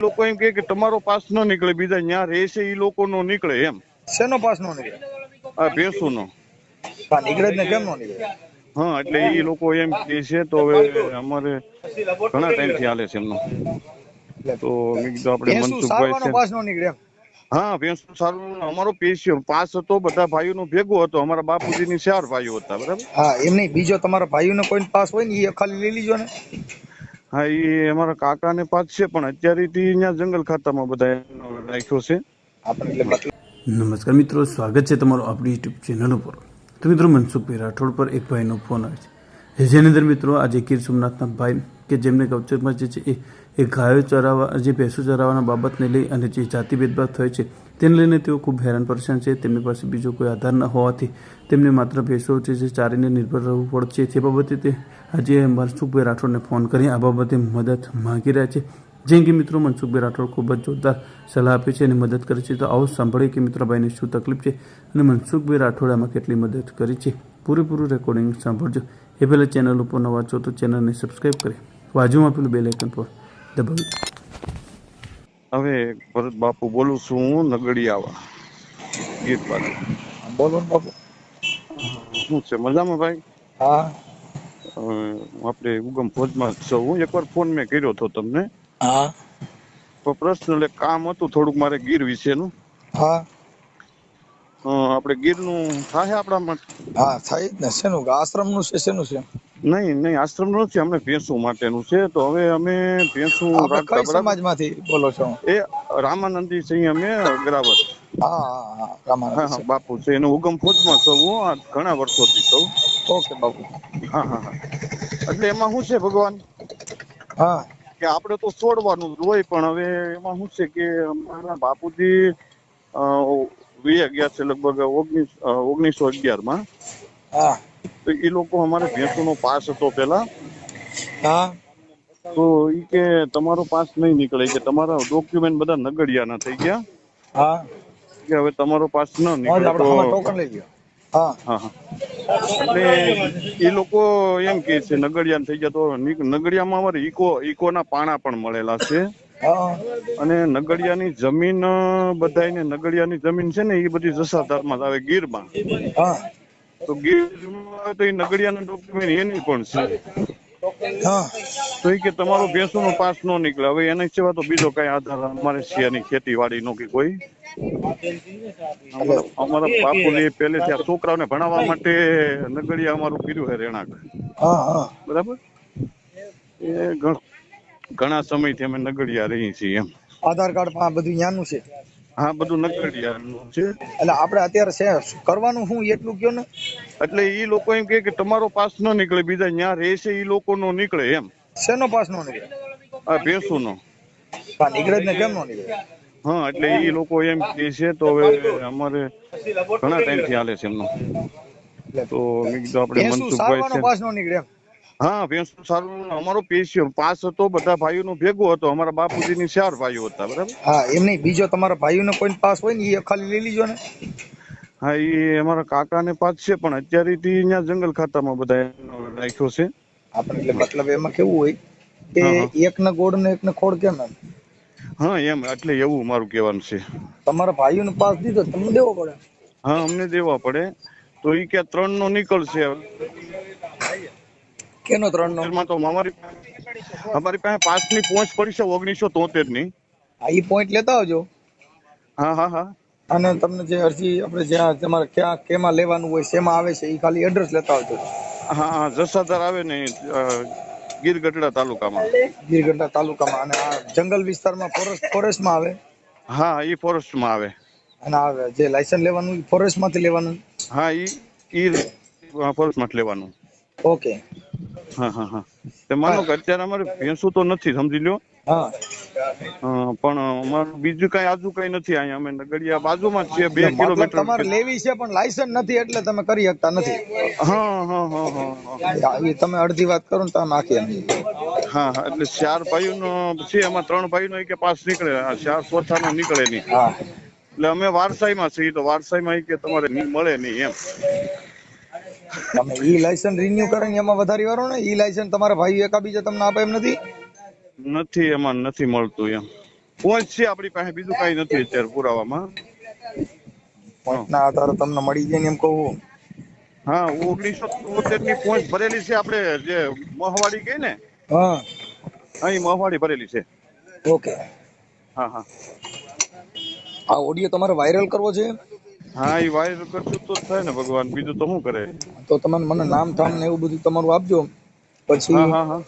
લોકો એમ કે તમારો પાસ ન નીકળે બીજા ન્યા રહેશે એ લોકો નો નીકળે એમ. શેનો પાસ નો નીકળે? આ ભેંસુ નો નીકળે જ ને કેમ નો નીકળે? હા એટલે એ લોકો એમ કે છે તો હવે અમારે ઘણા ટાઈમથી હાલે છે એમનો. તો મેં કીધું આપણે મનસુખભાઈ છે. પાસ નો નીકળે એમ? હા ભેંસુ સારું અમારો પેશિયો પાસ હતો બધા ભાઈઓ નું ભેગો હતો અમારા બાપુજી ની ચાર ભાઈઓ હતા બરાબર? હા એમ નહીં બીજો તમારા ભાઈઓનો કોઈ પાસ હોય ને એ ખાલી લઈ લીજો ને. હા, એ અમારા કાકા ને પાસ છે, પણ અત્યારે અહીંયા જંગલ ખાતામાં બધા રાખ્યો છે. નમસ્કાર મિત્રો, સ્વાગત છે તમારું આપણી યુટ્યુબ ચેનલ ઉપર. તો મિત્રો, મનસુખભાઈ રાઠોડ પર એક ભાઈનો ફોન આવે છે. જેની અંદર મિત્રો, આજે ગીર સોમનાથના ભાઈ કે જેમને કૌચરમાં જે છે એ ગાયો ચરાવવા, જે ભેંસો ચરાવવાના બાબતને લઈ અને જે જાતિ ભેદભાવ થયો છે તેને લઈને તેઓ ખૂબ હેરાન પરેશાન છે. તેમની પાસે બીજો કોઈ આધાર ન હોવાથી તેમને માત્ર ભેંસો છે જે ચારીને નિર્ભર રહેવું પડશે. તે બાબતે તે આજે મનસુખભાઈ રાઠોડને ફોન કરી આ બાબતે મદદ માગી રહ્યા છે. જેમ કે મિત્રો, મનસુખભાઈ રાઠોડ ખૂબ જ જોરદાર સલાહ આપે છે અને મદદ કરે છે. તો આવો સાંભળીએ કે મિત્રભાઈને શું તકલીફ છે અને મનસુખભાઈ રાઠોડ આમાં કેટલી મદદ કરી છે. પૂરેપૂરું રેકોર્ડિંગ સાંભળજો. એ પહેલાં ચેનલ ઉપર નવા છો તો ચેનલને સબસ્ક્રાઈબ કરી બાજુમાં પેલું બેલ આઇકન પર દબાવી હવે ભરત બાપુ બોલું છું હું નગડિયાવા ગીર બાજુ બોલો બાપુ. શું છે મજામાં ભાઈ? હા. આપણે ઉગમ ફોજમાં જ છું હું એકવાર ફોન મેં કર્યો હતો તમને. હા. તો પર્સનલ એક કામ હતું થોડુંક મારે ગીર વિશેનું. હા. આપણે ગીરનું થાય આપણા માટે? હા થાય જ ને. શેનું? આશ્રમનું છે શેનું છે? નહીં નહીં આશ્રમનું નથી. અમને ભેંસુ માટેનું છે. તો હવે અમે ભેંસુ કઈ સમાજમાંથી બોલો છો? એ રામાનંદી સિંહ અમે અગ્રાવર હા હા હા હા રામાનંદ બાપુ છે. એનો ઉગમ ફોજમાં છું હું. આ ઘણા વર્ષોથી સૌ ઓકે બાપુ. હા હા હા. એટલે એમાં શું છે ભગવાન? હા. કે આપણે તો છોડવાનું જ હોય પણ હવે એમાં શું છે કે અમારા બાપુજી વી ગયા છે લગભગ ઓગણીસ ઓગણીસો અગિયારમાં તો એ લોકો અમારે ભેંસુનો પાસ હતો પેલા તો ઈ કે તમારો પાસ નહીં નીકળે કે તમારા ડોક્યુમેન્ટ બધા નગડિયાના થઈ ગયા. હા. કે હવે તમારો પાસ ન નીકળે તો હા. હા એટલે એ લોકો એમ કે છે નગડિયા થઈ ગયા તો નગડિયામાં અમારે ઈકો ઈકો ના પાણા પણ મળેલા છે. અને નગડિયાની જમીન બધાયને નગડિયાની જમીન છે ને એ બધી જસાધારમાં જ આવે ગીરમાં. હા. તો ગીરમાં તો એ નગડિયાના ડોક્યુમેન્ટ એની પણ છે. હા. તો એ કે તમારો ભેંસુનો પાસ નો નીકળે. હવે એના સિવાય તો બીજો કઈ આધાર અમારે છે નહીં ખેતીવાડી નો કે કોઈ. અમારા બાપુને પહેલેથી આ છોકરાઓને ભણાવવા માટે નગડિયા અમારું કર્યું છે રેણાક. બરાબર? એ ઘણ- સમયથી અમે નગડિયા રહી છીએ એમ. આધાર કાર્ડ પણ આ બધું ન્યાનું છે? હા બધું નગડિયાનું છે. એટલે આપણે અત્યારે છે કરવાનું શું એટલું કયો ને? એટલે એ લોકો એમ કહે કે તમારો પાસ ન નીકળે બીજા ત્યાં રહેશે એ લોકો નો નીકળે એમ. શેનો પાસ નો નીકળે? આ ભેંસુનો. હા નીકળે જ ને કેમ નો નીકળે? હા એટલે ઈ લોકો એમ કે છે તો હવે અમારે ઘણા ટાઈમથી હાલે છે એમનો. તો મેં કીધું આપણે મનસુખભાઈ છે પાસ નો નીકળે એમ. હા ભેંસુ સારું અમારો પેશિયો. પાસ હતો બધા ભાઈઓ નો ભેગો હતો. અમારા બાપુજી ની ચાર ભાઈઓ હતા બરાબર? હા એમ નહીં બીજો તમારા ભાઈઓનો કોઈ પાસ હોય ને એ ખાલી લઈ લીજો ને. હા એ અમારા કાકા ને પાસ છે પણ અત્યારે થી અહીંયા જંગલ ખાતામાં બધા રાખ્યો છે. આપણે એટલે મતલબ એમાં કેવું હોય કે હા, હા. એક ને ગોળ ને એક ને ખોડ કેમ એમ? હા એમ એટલે એવું મારું કહેવાનું છે. તમારા ભાઈઓને પાસ દીધો તમને દેવો પડે? હા અમને દેવા પડે. તો એ કે ત્રણ નો નીકળશે કેનો ત્રણ નો તો અમારી અમારી પાસે પાંચની પહોંચ પડી છે ઓગણીસો તોતેરની હા ઈ પોઈન્ટ લેતા આવજો. હા હા હા. અને તમને જે અરજી આપણે જ્યાં તમારે ક્યાં કેમાં લેવાનું હોય શેમાં આવે છે એ ખાલી એડ્રેસ લેતા આવજો. હા હા જસાધાર આવે ને ગીર ગઢડા તાલુકામાં. ગીરગઢડા તાલુકામાં અને આ જંગલ વિસ્તારમાં ફોરેસ્ટ ફોરેસ્ટમાં આવે? હા ઈ ફોરેસ્ટમાં આવે. અને આવે જે લાયસન્સ લેવાનું ફોરેસ્ટમાંથી લેવાનું? હા ઈ ઈ ફોરેસ્ટમાં લેવાનું. ઓકે. હા હા હા. તે માનો કે અત્યારે અમારે ભેંસું તો નથી સમજી લ્યો? હા. પણ અમારું બીજું કઈ આજુ કઈ નથી અહીંયા. અમે નગડિયા બાજુમાં જ બે કિલોમીટર તમારે લેવી છે પણ લાયસન્સ નથી એટલે તમે કરી શકતા નથી. હા હા હા હા તમે અડધી વાત કરો ને તમે આખી હા એટલે ચાર ભાઈઓ નો છે એમાં ત્રણ ભાઈઓ નો કે પાસ નીકળે ચાર ચોથા નો નીકળે નહીં. એટલે અમે વારસાઈમાં છીએ તો વારસાઈમાં કે તમારે મળે નહીં એમ. તમે ઈ લાયસન્સ રિન્યુ કરે ને એમાં વધારી વાળો ને ઈ લાયસન્સ તમારા ભાઈ એકાબીજા તમને આપે એમ નથી? નથી એમાં નથી મળતું એમ. પોઈન્ટ છે આપણી પાસે બીજું કઈ નથી અત્યારે પુરાવામાં. ના આધારે તમને મળી જાય ને એમ કહું હા. ઓગણીસો તોતેરની પોઈન્ટ ભરેલી છે આપણે જે મહવાડી કઈ ને? હા. અહીં મહવાડી ભરેલી છે. ઓકે. હા હા. આ ઓડિયો તમારે વાયરલ કરવો છે? હા એ વાયર કરતું તો થાય ને ભગવાન. બીજું તો શું કરે? તો તમે મને નામ ઠામ ને એવું બધું તમારું આપજો. પછી હા હા હા.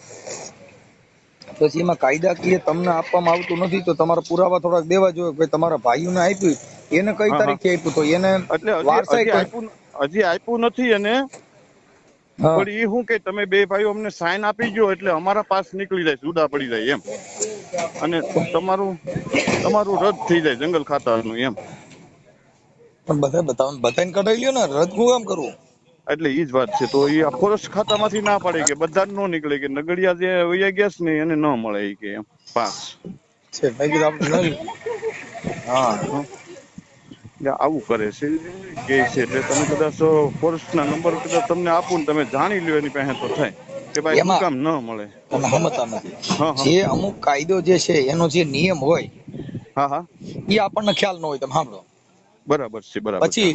પછી એમાં કાયદાકીય તમને આપવામાં આવતું નથી તો તમારા પુરાવા થોડાક દેવા જોઈએ કે તમારા ભાઈઓને આપ્યું. એને કઈ. તારીખે આપ્યું તો? એને એટલે હજી વારસાઈ આપ્યું નથી અને પણ એ શું કે તમે બે ભાઈઓ અમને સાઈન આપી ગયો એટલે અમારા પાસ નીકળી જાય જુદા પડી જાય એમ. અને તમારું તમારું રદ થઈ જાય જંગલ ખાતાનું એમ. પણ બધા બતાવો બધાને કઢાઈ લ્યો ને રદ હું કામ કરવું એટલે ઈ જ વાત છે તો એ આ ફોરેસ્ટ ખાતામાંથી ના પાડે કે બધા ન નીકળે કે નગડિયા જે વૈયા ગયા છે ને એને ન મળે કે એમ. પાસ. છે ભાઈ કીધું આપણે નહીં હા. આવું કરે છે. કે છે એટલે તમે કદાચ ફોરેસ્ટ ના નંબર કદાચ તમને આપું ને તમે જાણી લ્યો એની પાસે તો થાય. કે ભાઈ શું કામ ન મળે. તમે સમજતા નથી. જે અમુક કાયદો જે છે એનો જે નિયમ હોય હા હા. એ આપણને ખ્યાલ ન હોય તમે સાંભળો. બરાબર છે બરાબર પછી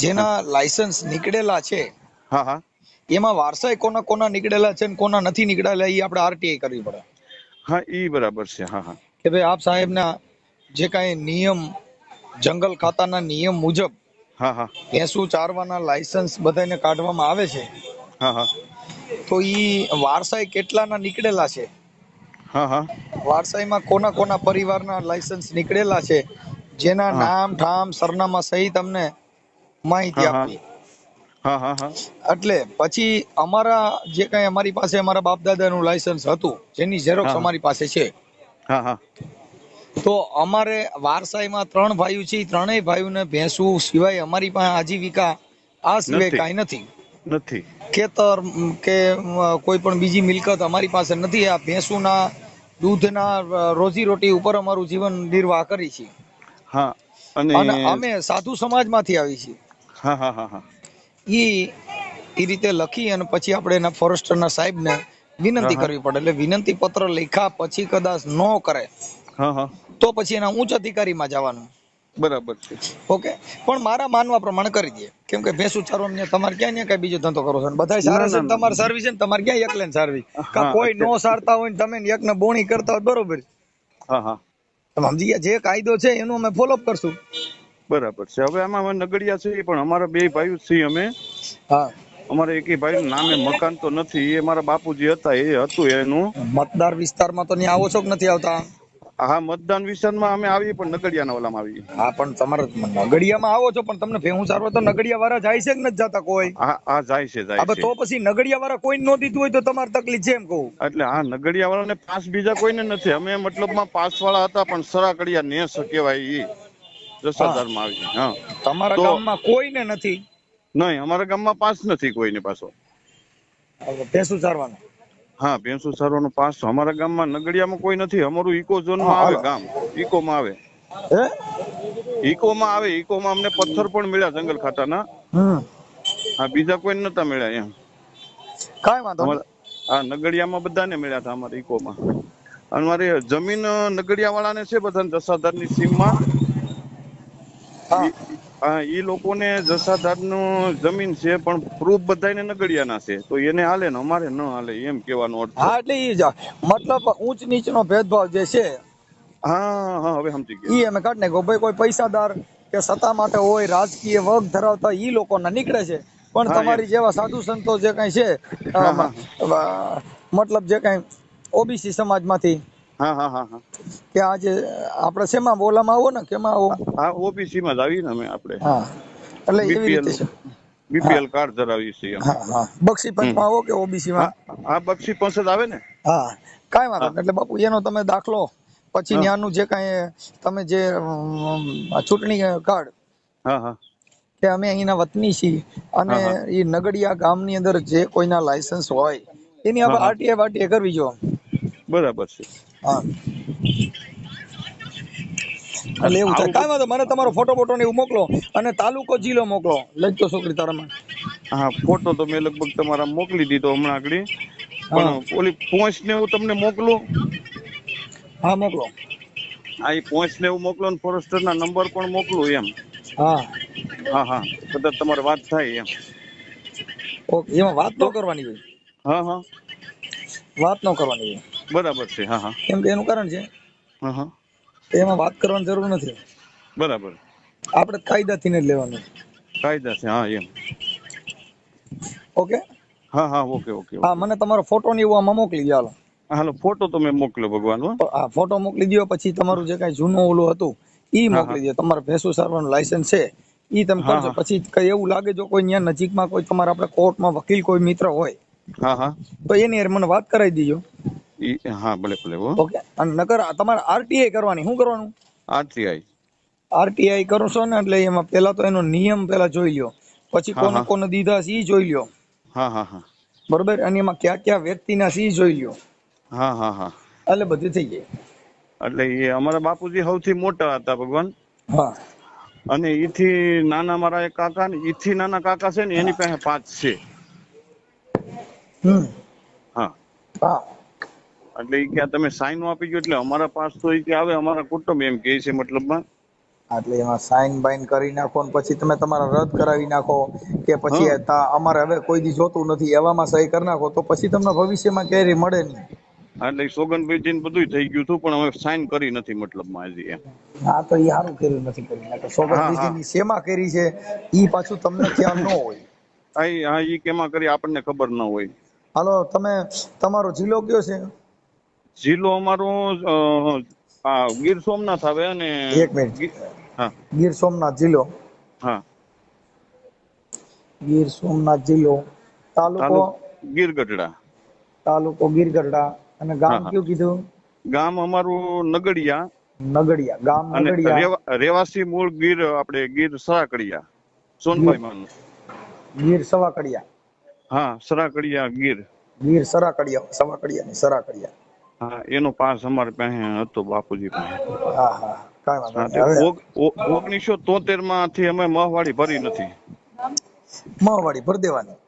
જેના લાયસન્સ નીકળેલા છે હા હા. એમાં વારસાઈ કોના કોના નીકળેલા છે ને કોના નથી નીકળેલા એ આપણે આરટીઆઈ કરવી પડે. હા એ બરાબર છે હા હા. કે ભાઈ આપ સાહેબના જે કાંઈ નિયમ જંગલ ખાતાના નિયમ મુજબ હા હા. ભેંસું ચારવાના લાયસન્સ બધાને કાઢવામાં આવે છે હા હા. તો ઈ વારસાઈ કેટલાના નીકળેલા છે? હા હા. વારસાઈમાં કોના કોના પરિવારના લાયસન્સ નીકળેલા છે? જેના નામ ઠામ સરનામા સહિત અમને માહિતી. આપવી એટલે પછી અમારા જે કઈ અમારી પાસે અમારા બાપ દાદાનું લાયસન્સ હતું જેની ઝેરોક્ષ અમારી પાસે છે. તો અમારે વારસાઈમાં ત્રણ ભાઈઓ છે ત્રણેય ભાઈઓને ભેંસું સિવાય અમારી પાસે આજીવિકા આ સિવાય. કાંઈ નથી. નથી. ખેતર કે કોઈ પણ બીજી મિલકત અમારી પાસે નથી. આ ભેંસુના દૂધના રોજી રોજીરોટી ઉપર અમારું જીવન નિર્વાહ કરી છે. હા અને અમે સાધુ સમાજમાંથી આવી છીએ. હા હા હા હા. ઈ એ રીતે લખી અને પછી આપણે એના ફોરેસ્ટરના સાહેબને વિનંતી. કરવી પડે. એટલે વિનંતી પત્ર લખ્યા પછી કદાચ ન કરે તો પછી એના ઉચ્ચ અધિકારીમાં જવાનું. બરાબર છે. ઓકે? પણ મારા માનવા પ્રમાણે કરી દે કેમ કે ભેંસું ને તમારે ક્યાં ને કઈ બીજો ધંધો કરો છો? બધા સારા છે તમારે સારવી છે ને તમારે ક્યાં એકલે સર્વિસ સારવી કોઈ નો સારતા હોય ને તમે ને એકને બોણી કરતા હોય બરોબર હા હા. સમજી ગયા જે કાયદો છે એનું અમે ફોલોઅપ કરશું. બરાબર છે. હવે આમાં અમે નગડિયા છીએ પણ અમારા બે ભાઈઓ છીએ અમે. હા. અમારે એક ભાઈ નામે મકાન તો નથી એ મારા બાપુજી હતા એ હતું એનું. મતદાર વિસ્તારમાં તો ત્યાં આવો છો કે નથી આવતા? હા મતદાન વિસ્તારમાં અમે આવીએ પણ નગડિયાના ઓલામાં આવીએ. હા પણ તમારે નગડિયામાં આવો છો પણ તમને ભેહું સારો તો નગડિયા વાળા જાય છે કે નથી જતા કોઈ? હા હા જાય છે જાય છે. તો પછી નગડિયા વાળા કોઈ નો દીધું હોય તો તમારે તકલીફ છે એમ કહું. એટલે હા નગડિયા વાળાને પાસ બીજા કોઈને નથી. અમે મતલબમાં પાસ વાળા હતા પણ સરાકડિયા ને કહેવાય એ જસાધારમાં આવી. હા. તમારા ગામમાં કોઈને નથી? નહીં અમારા ગામમાં પાસ નથી કોઈને પાછો. ભેંસું ચારવાનું હા ભેંસુ સારવાનો પાસ અમારા ગામમાં નગડિયામાં કોઈ નથી. અમારું ઇકો ઝોનમાં આવે ગામ. ઇકોમાં આવે. હે? ઇકોમાં આવે. ઇકોમાં અમને પથ્થર પણ મળ્યા જંગલ ખાતાના. હા બીજા કોઈ નતા મળ્યા એમ. કાઈ વાંધો હા નગડિયામાં બધાને મળ્યા હતા અમારે ઇકોમાં. અને મારી જમીન નગડિયા વાળાને છે બધા જસાધારની સીમમાં. હા એ લોકોને જસાધારનું જમીન છે પણ પ્રૂફ બધાને નગડિયાના છે. તો એને હાલે ને અમારે ન હાલે એમ કહેવાનો અર્થ હા એટલે એ જ. મતલબ ઊંચ નીચનો ભેદભાવ જે છે હા હા હવે સમજી ગયા. એ અમે કાઢી નાખ્યો ભાઈ કોઈ પૈસાદાર કે સત્તા માટે હોય રાજકીય વર્ગ ધરાવતા ઈ લોકોના નીકળે છે. પણ તમારી જેવા સાધુ સંતો જે કઈ છે. મતલબ જે કઈ ઓબીસી સમાજમાંથી હા હા હા હા. કે આજે આપણે શેમાં બોલામાં આવો ને કેમાં આવો? હા ઓબીસી માં જ આવીએ ને અમે આપણે. હા. એટલે એવી રીતે છે. બીપીએલ કાર્ડ ધરાવી છે હા હા. બક્ષી પંચમાં આવો કે ઓબીસી માં હા બક્ષી પંચદ આવે ને? હા. કાંઈ વાંધો એટલે બાપુ એનો તમે દાખલો. પછી ન્યાનું જે કાંઈ તમે જે ચૂંટણી કાર્ડ હા હા. કે અમે અહીંના વતની છીએ અને. એ નગડિયા ગામની અંદર જે કોઈના લાયસન્સ હોય એની આપણે. આરટીએ વાટીએ કરવી જો. બરાબર છે. હા. એટલે એવું થાય. કાંઈ વાંધો મને તમારો ફોટો ફોટો ને એવું મોકલો અને તાલુકો જિલ્લો મોકલો. લખજો છોકરી તારામાં હા ફોટો તો મેં લગભગ તમારા મોકલી દીધો હમણાં આગળ. પણ ઓલી પોંચ ને એવું તમને મોકલું? હા મોકલો. આ એ પોંચ ને એવું મોકલો ને ફોરેસ્ટર ના નંબર પણ મોકલું એમ. હા. હા હા. કદાચ તમારે વાત થાય એમ. ઓકે એમાં વાત ન કરવાની હોય. હા હા. વાત ન કરવાની હોય. બરાબર છે હા હા. કેમ કે એનું કારણ છે. હા હા. એમાં વાત કરવાની જરૂર નથી. બરાબર. આપણે કાયદાથી ને જ લેવાનું. કાયદા છે હા એમ. ઓકે? હા હા ઓકે ઓકે હા મને તમારો ફોટો ને એવું આમાં મોકલી દો હાલો. હાલો ફોટો તમે મોકલો ભગવાન હો ફોટો મોકલી દો પછી તમારું જે કાંઈ જૂનું ઓલું હતું ઈ મોકલી દો તમારે ભેંસુ સારવાનું લાયસન્સ છે ઈ તમે કરજો. પછી કઈ એવું લાગે જો કોઈ ત્યાં નજીકમાં કોઈ તમારા આપણે કોર્ટમાં વકીલ કોઈ મિત્ર હોય હા હા. તો એની મને વાત કરાવી દીજો. ઈ હા ભલે ભલે હો. ઓકે અને નકર તમારે આરટીઆઈ કરવાની શું કરવાનું? આરટીઆઈ આરટીઆઈ કરો છો ને એટલે એમાં પેલા તો એનો નિયમ પેલા જોઈ લ્યો. પછી કોને કોને દીધા છે ઈ જોઈ લ્યો. હા હા હા. બરોબર? અને એમાં કયા કયા વ્યક્તિના છે ઈ જોઈ લ્યો. હા હા હા. એટલે બધું થઈ જાય. એટલે એ અમારા બાપુજી સૌથી મોટા હતા ભગવાન. હા. અને ઈથી નાના મારા એક કાકા ને ઈથી નાના કાકા છે ને એની પાસે પાંચ છે. હમ. હા. હા. એટલે કે તમે સાઈન આપી ગયો એટલે અમારા પાસ તો એ કે આવે અમારા કુટુંબ એમ કે છે મતલબમાં. એટલે એમાં સાઈન બાઈન કરી નાખો ને પછી તમે તમારા રદ કરાવી નાખો કે પછી અમારે હવે કોઈ દી જોતું નથી એવામાં સહી કરી નાખો તો પછી તમને ભવિષ્યમાં કેરી મળે નહીં. એટલે સોગનભાઈ ને બધું થઈ ગયું હતું પણ હવે સાઈન કરી નથી મતલબ હજી હા તો એ સારું કર્યું નથી કરી હા, હા. શેમાં કરી છે ઈ પાછું તમને ખ્યાલ ન હોય. હા એ હા ઈ કેમાં કરી આપણને ખબર ન હોય. હાલો તમે તમારો જિલ્લો કયો છે? જિલ્લો અમારો આ ગીર સોમનાથ આવે અને એક મિનિટ. હા. ગીર સોમનાથ જિલ્લો. હા. ગીર સોમનાથ જિલ્લો. તાલુકો? ગીર ગઢડા તાલુકો ગીર ગઢડા અને ગામ. કયું કીધું? ગામ અમારું નગડિયા. નગડિયા. ગામ નગડિયા. રેવાસી મૂળ ગીર આપણે ગીર સરાકડિયા. સોનભાઈ માનું. ગીર સવાકડિયા. હા સરાકડિયા ગીર. ગીર સરાકડિયા સવાકડિયા ને સરાકડિયા. હા એનો પાસ અમારે પાસે હતો બાપુજી પાસે. ઓગણીસો તોતેરમાંથી અમે મહવાડી ભરી નથી. મહવાડી ભરી દેવાની?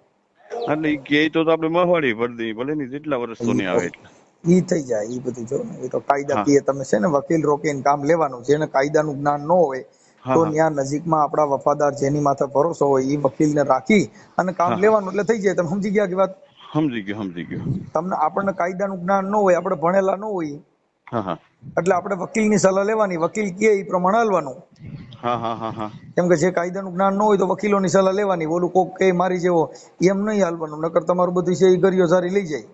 એટલે ઈ કે તો આપણે મહવાડી ભરી દઈએ ભલે ની જેટલા વર્ષ તો નહીં આવે એટલે. ઈ થઈ જાય ઈ બધું જો એ તો કાયદા કાયદાકીય તમે છે ને વકીલ રોકીને કામ લેવાનું જેને કાયદાનું જ્ઞાન ન હોય તો. ત્યાં નજીકમાં આપણા વફાદાર જેની માથે ભરોસો હોય એ વકીલને રાખી અને કામ લેવાનું એટલે થઈ જાય. તમે સમજી ગયા કે વાત સમજી ગયો સમજી ગયો. તમને આપણને કાયદાનું જ્ઞાન ન હોય આપણે ભણેલા ન હોય હા હા. એટલે આપણે વકીલની સલાહ લેવાની વકીલ કહે એ પ્રમાણે હાલવાનું. હા હા હા હા. કેમ કે જે કાયદાનું જ્ઞાન ન હોય તો વકીલોની સલાહ લેવાની ઓલું કોક કે મારી જેવો એમ નહીં હાલવાનું નકર તમારું બધું છે એ ગરિયો સારી લઈ જાય.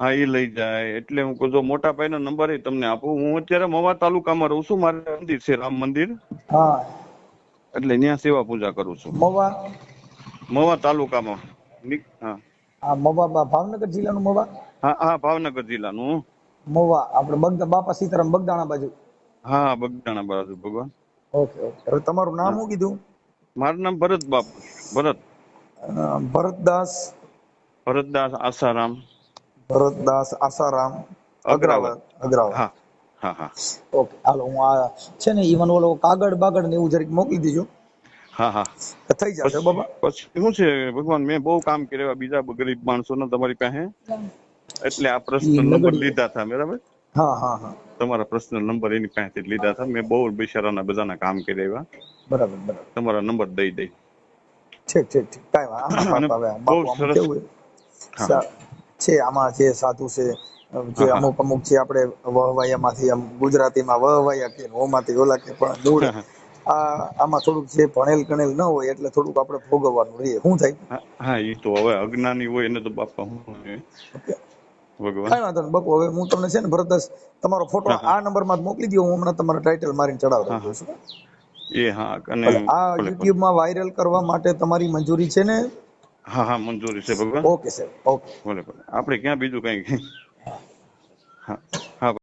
હા એ લઈ જાય. એટલે હું કહું મોટા ભાઈનો નંબર એ તમને આપું. હું અત્યારે મવા તાલુકામાં રહું છું મારે મંદિર છે રામ મંદિર. હા. એટલે ત્યાં સેવા પૂજા કરું છું. મવા? મવા તાલુકામાં. ની- હા. આ મવા ભાવનગર જિલ્લાનું મવા? હા હા ભાવનગર જિલ્લાનું. મવા આપણે બગદા બાપા સીતારામ બગદાણા બાજુ. હા બગદાણા બાજુ ભગવાન. Okay okay. હવે તમારું નામ શું કીધું? મારું નામ ભરત બાપુ ભરત. ભરતદાસ. ભરતદાસ આસારામ. ભરતદાસ આસારામ. અગ્રાવત અગ્રાવત હા હા હા. ઓકે હાલો હું આ છે ને ઈવન ઓલો કાગળ બાગળ ને એવું જરીક મોકલી દેજો. હા હા. થઈ જશે બાબા. પછી શું છે ભગવાન મેં બહુ કામ કર્યા બીજા ગરીબ માણસો ને તમારી પાસે? એટલે આ પ્રશ્ન નંબર લીધા હતા બરાબર? હા હા હા. તમારા પ્રશ્ન નંબર એની પાસેથી લીધા હતા. મેં બહુ બિચારાના બધાના કામ કર્યા બરાબર બરાબર. તમારા નંબર દઈ દઈ. ઠીક ઠીક ઠીક. કાંઈ બહુ સરસ. છે આમાં જે સાધુ છે જે. અમુક અમુક છે આપણે વહવાયામાંથી આમ ગુજરાતીમાં વહવાયા કે ઓમાંથી ઓલા કે પણ હા. આ આમાં થોડુંક જે ભણેલ ગણેલ ન હોય એટલે થોડુંક આપણે ભોગવવાનું રહીએ. શું થાય? હા, હા એ તો હવે અજ્ઞાની હોય એને તો બાપા હું ભગવાન. કાંઈ વાંધો નહીં બાપુ હવે હું તમને છે ને ભરતદાસ તમારો ફોટો હા, હા. આ નંબરમાં જ મોકલી દઉં હું હમણાં તમારા ટાઇટલ મારીને ચડાવી દઉં છું એ હા અને આ. યુટ્યુબમાં વાયરલ કરવા માટે તમારી મંજૂરી છે ને? હા હા મંજૂરી છે ભગવાન. Okay sir okay. ભલે ભલે. આપણે ક્યાં બીજું કઈ? હા